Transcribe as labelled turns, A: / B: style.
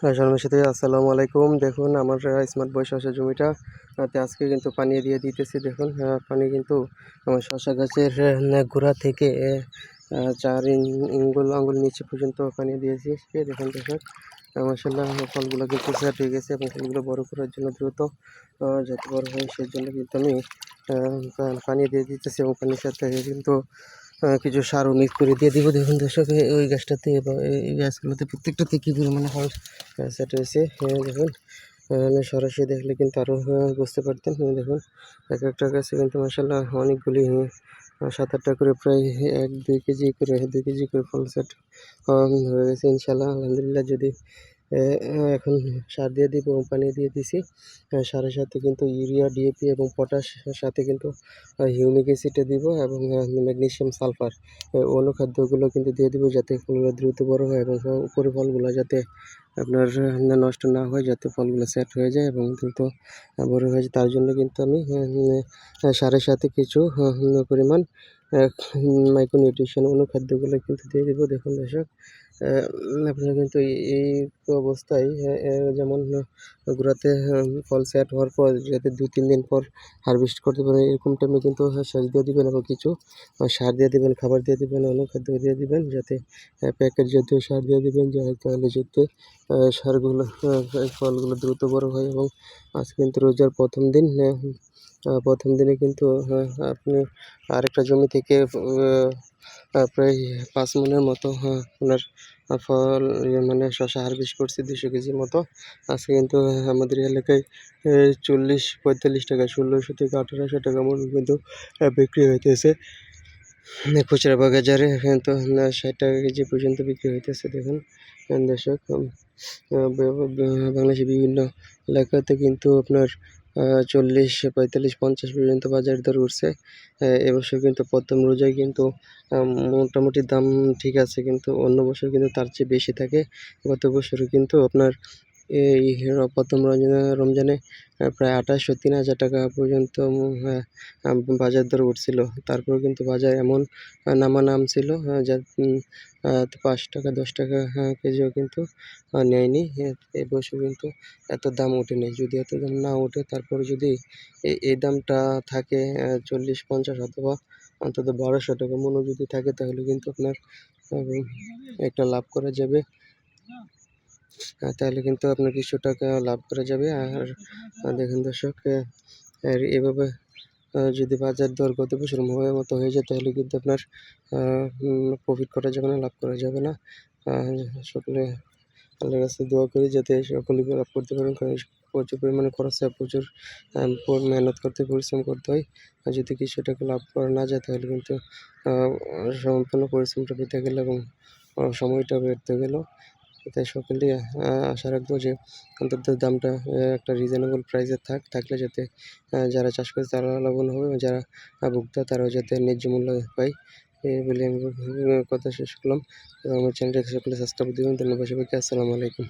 A: সর্বের সাথে আসসালামু আলাইকুম। দেখুন আমার স্মার্ট বয় শসা জমিটা আজকে কিন্তু পানি দিয়ে দিতেছি দেখুন আহ, পানি কিন্তু আমার শশা গাছের গোড়া থেকে চার ইন- আঙ্গুল নিচে পর্যন্ত পানি দিয়েছি। এই দেখুন দেখুন মাসাল্লাহ ফলগুলো কিন্তু হয়ে গেছে এবং ফুলগুলো বড় করার জন্য দ্রুত যত বড় হয় সেই জন্য কিন্তু আমি পানি দিয়ে দিতেছি এবং পানির সাথে কিন্তু কিছু সারও মিক্স করে দিয়ে দিব। দেখুন দর্শক ওই গাছটাতে এই- গাছগুলোতে প্রত্যেকটাতে কী পরিমাণে ফল সেট হয়েছে হ্যাঁ দেখুন সরাসরি দেখলে কিন্তু আরও বুঝতে পারতেন। দেখুন, এক একটা গাছে কিন্তু মাসাল্লাহ অনেকগুলি সাত আটটা করে প্রায় এক, দুই কেজি করে, দুই কেজি করে ফল সেট হয়ে গেছে। ইনশাল্লাহ আলহামদুলিল্লাহ, যদি এখন সার দিয়ে দিব এবং পানি দিয়ে দিছি। সারের সাথে কিন্তু ইউরিয়া ডিএপি এবং পটাশ সাথে কিন্তু হিউমিক অ্যাসিডে দিব এবং ম্যাগনেশিয়াম সালফার অনুখাদ্যগুলো কিন্তু দিয়ে দিব যাতে ফুলগুলো দ্রুত বড় হয় এবং উপরে ফলগুলো যাতে আপনার নষ্ট না হয়, যাতে ফলগুলো সেট হয়ে যায় এবং দ্রুত বড় হয়ে যায়। তার জন্য কিন্তু আমি সারের সাথে কিছু পরিমাণ মাইক্রো নিউট্রিশন অনুখাদ্যগুলো কিন্তু দিয়ে দেবো। দেখুন দর্শক আপনারা কিন্তু এই- অবস্থায় যেমন গোড়াতে ফল সেট হওয়ার পর যাতে দু, তিন দিন পর হারভেস্ট করতে পারেন, এরকম টাইমে কিন্তু সেচ দিয়ে দিবেন এবং কিছু সার দিয়ে দিবেন, খাবার দিয়ে দিবেন, অনুখাদ্য দিয়ে দিবেন, যাতে প্যাকেট জাতীয় সার দিয়ে দিবেন তাহলে যাতে সারগুলো ফলগুলো দ্রুত বড় হয় এবং আজ কিন্তু রোজার প্রথম দিন প্রথম দিনে কিন্তু আপনি আরেকটা জমি থেকে প্রায় পাঁচ মনের মতো আহ, আপনার ফল ইয়ে মানে শশা হারভেস্ট করছি দুশো কেজির মতো। আজকে কিন্তু আমাদের এলাকায় চল্লিশ পঁয়তাল্লিশ টাকা ষোলোশো থেকে আঠারোশো টাকা মতো কিন্তু বিক্রি হইতেছে। খুচরা বাজারে কিন্তু ষাট টাকা কেজি পর্যন্ত বিক্রি হইতেছে দেখুন দর্শক বাংলাদেশের বিভিন্ন এলাকাতে কিন্তু আপনার চল্লিশ, পঁয়তাল্লিশ, পঞ্চাশ পর্যন্ত বাজার দর উঠছে। এবছর কিন্তু প্রথম রোজায় কিন্তু মোটামুটি দাম ঠিক আছে, কিন্তু অন্য বছর কিন্তু তার চেয়ে বেশি থাকে। গত বছরও কিন্তু আপনার এই প্রথম রমজানে রমজানে প্রায় আঠাশশো তিন হাজার টাকা পর্যন্ত বাজার দর উঠছিল। তারপর কিন্তু বাজার এমন নামা নাম ছিল যা পাঁচ টাকা, দশ টাকা কেজিও কিন্তু নেয়নি। এবছর কিন্তু এত দাম ওঠেনি। যদি এত দাম না ওঠে, তারপর যদি এই দামটা থাকে চল্লিশ, পঞ্চাশ অথবা অন্তত বারোশো টাকা মূল্য যদি থাকে, তাহলে কিন্তু আপনার একটা লাভ করা যাবে। তাহলে কিন্তু আপনার কিছু টাকা লাভ করা যাবে। আর দেখুন দর্শক আর এভাবে যদি বাজার দর গত বছর মতো মতো হয়ে যায়, তাহলে কিন্তু আপনার প্রফিট করা যাবে না, লাভ করা যাবে না। সকলে আল্লাহর কাছে দোয়া করি যাতে সকলে লাভ করতে পারেন, কারণ প্রচুর পরিমাণে খরচ হয়, প্রচুর মেহনত করতে, পরিশ্রম করতে হয়। আর যদি কিছু টাকা লাভ করা না যায়, তাহলে কিন্তু সম্পূর্ণ পরিশ্রমটা পেতে গেলে এবং সময়টা ব্যর্থ গেল। তাই সকলে আশা রাখব যে অন্তত দামটা একটা রিজনেবল প্রাইসে থাক, থাকলে যাতে যারা চাষ করে তারা লাভবান হবে এবং যারা ভোক্তা তারাও যাতে ন্যায্য মূল্য পায়। এই বলে আমি কথা শেষ করলাম। আমার চ্যানেলটাকে সকলে সাবস্ক্রাইব দিবেন। ধন্যবাদ সবাইকে। আসসালামু আলাইকুম।